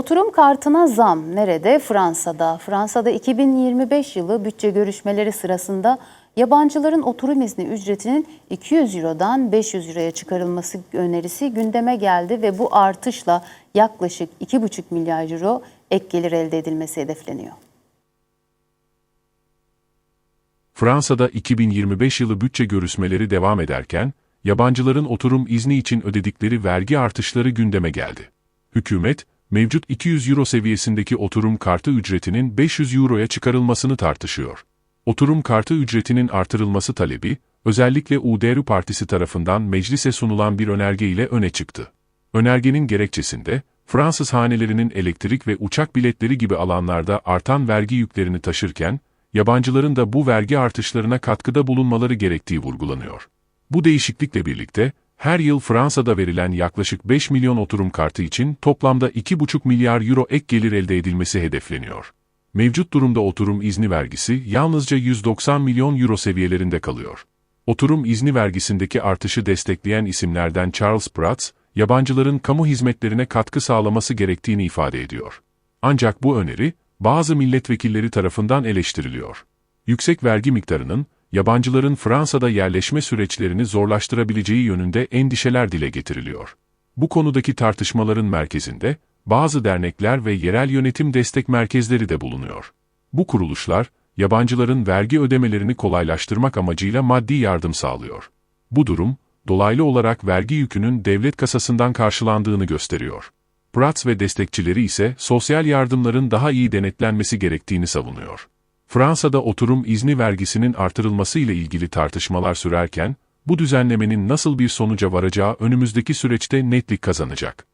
Oturum kartına zam nerede? Fransa'da. Fransa'da 2025 yılı bütçe görüşmeleri sırasında yabancıların oturum izni ücretinin 200 Euro'dan 500 Euro'ya çıkarılması önerisi gündeme geldi ve bu artışla yaklaşık 2,5 milyar euro ek gelir elde edilmesi hedefleniyor. Fransa'da 2025 yılı bütçe görüşmeleri devam ederken, yabancıların oturum izni için ödedikleri vergi artışları gündeme geldi. Hükümet, mevcut 200 euro seviyesindeki oturum kartı ücretinin 500 euroya çıkarılmasını tartışıyor. Oturum kartı ücretinin artırılması talebi, özellikle UDR Partisi tarafından meclise sunulan bir önerge ile öne çıktı. Önergenin gerekçesinde, Fransız hanelerinin elektrik ve uçak biletleri gibi alanlarda artan vergi yüklerini taşırken, yabancıların da bu vergi artışlarına katkıda bulunmaları gerektiği vurgulanıyor. Bu değişiklikle birlikte, her yıl Fransa'da verilen yaklaşık 5 milyon oturum kartı için toplamda 2,5 milyar euro ek gelir elde edilmesi hedefleniyor. Mevcut durumda oturum izni vergisi yalnızca 190 milyon euro seviyelerinde kalıyor. Oturum izni vergisindeki artışı destekleyen isimlerden Charles Prats, yabancıların kamu hizmetlerine katkı sağlaması gerektiğini ifade ediyor. Ancak bu öneri, bazı milletvekilleri tarafından eleştiriliyor. Yüksek vergi miktarının, yabancıların Fransa'da yerleşme süreçlerini zorlaştırabileceği yönünde endişeler dile getiriliyor. Bu konudaki tartışmaların merkezinde, bazı dernekler ve yerel yönetim destek merkezleri de bulunuyor. Bu kuruluşlar, yabancıların vergi ödemelerini kolaylaştırmak amacıyla maddi yardım sağlıyor. Bu durum, dolaylı olarak vergi yükünün devlet kasasından karşılandığını gösteriyor. Prats ve destekçileri ise sosyal yardımların daha iyi denetlenmesi gerektiğini savunuyor. Fransa'da oturum izni vergisinin artırılması ile ilgili tartışmalar sürerken, bu düzenlemenin nasıl bir sonuca varacağı önümüzdeki süreçte netlik kazanacak.